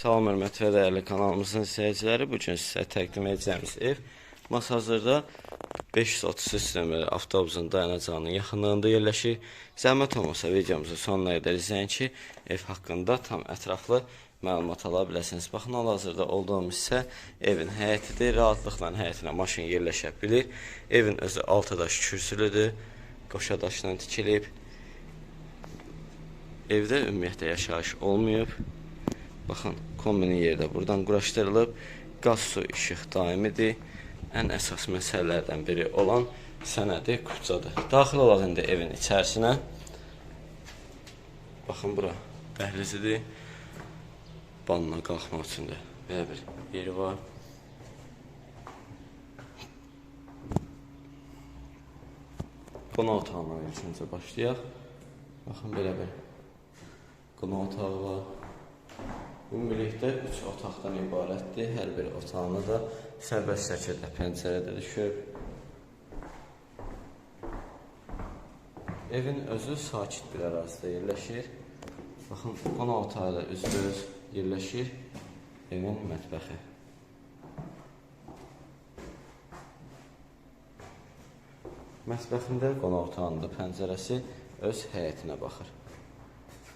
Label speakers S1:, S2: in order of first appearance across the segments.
S1: Salam hörmətli və dəyərli kanalımızın izləyiciləri. Bu gün sizə təqdim edəcəyimiz ev Masazırda 533 nömrəli avtobusun dayanacağının yaxınlığında yerləşir. Zəhmət olmasa videomuzu sonuna qədər izləyin ki, ev haqqında tam ətraflı məlumat ala biləsiniz. Baxın, hal-hazırda olduğumuz isə evin həyətidir. Rahatlıqla həyətinə maşın yerləşə bilir. Evin özü 6 daş kürsülüdür. Qoşa daşla tikilib. Evdə ümumiyyətlə yaşayış olmayıb. Baxın, kombinin yeri buradan quraşdırılıb. Qaz, su, işıq daimidir. Ən əsas məsələlərdən biri olan sənədi kupçadır. Daxil olaq indi evin içərisinə. Baxın bura dəhlizidir. Banla qalxmaq üçün də belə bir yeri var. Qonaq otağından ilk öncə başlayaq. Baxın belə bir qonaq otağı var. Ümumilikdə 3 otaqdan ibarətdir. Hər bir otağına da sərbəst şəkildə pəncərə də düşüb. Evin özü sakit bir ərazidə yerləşir. Baxın, qonaq otağı da üzbəüz yerləşir. Evin mətbəxi. Mətbəxində qonaq otağında pəncərəsi öz həyətinə baxır.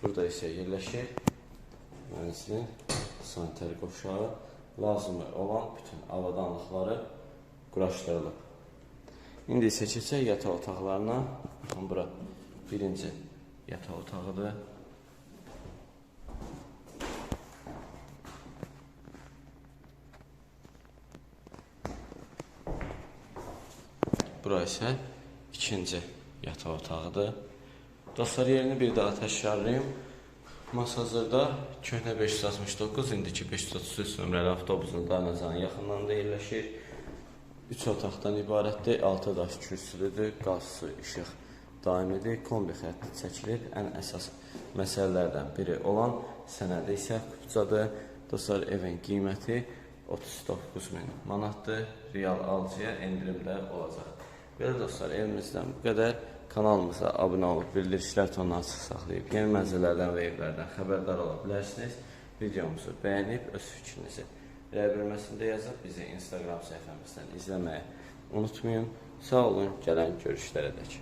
S1: Burada isə yerləşir mənzilin sanitar qovşağı lazımı olan bütün avadanlıqları quraşdırılıb. İndi isə keçək yataq otaqlarına. Baxın bura birinci yataq otağıdır. Bura isə ikinci yataq otağıdır. Dostlar yerini bir daha təkrarlayım. Masazırda köhnə 569, indiki 533 nömrəli avtobusun dayanacağının yaxınlığında yerləşir. 3 otaqdan ibarətdir, 6 daş kürsülüdür, qaz, su, işıq daimidir, kombi xətti çəkilib. Ən əsas məsələlərdən biri olan sənədi isə kupçadır. Dostlar, evin qiyməti 39 min manatdır. Real alıcıya endirimdə olacaq. Belə dostlar, evimizdən bu qədər. Kanalımıza abunə olub, bildirişlər tonunu açıq saxlayıb, yeni mənzillərdən və evlərdən xəbərdar ola bilərsiniz. Videomuzu bəyənib, öz fikrinizi rəy bölməsində yazıb, bizi Instagram səhifəmizdən izləməyi unutmayın. Sağ olun, gələn görüşlərə dək.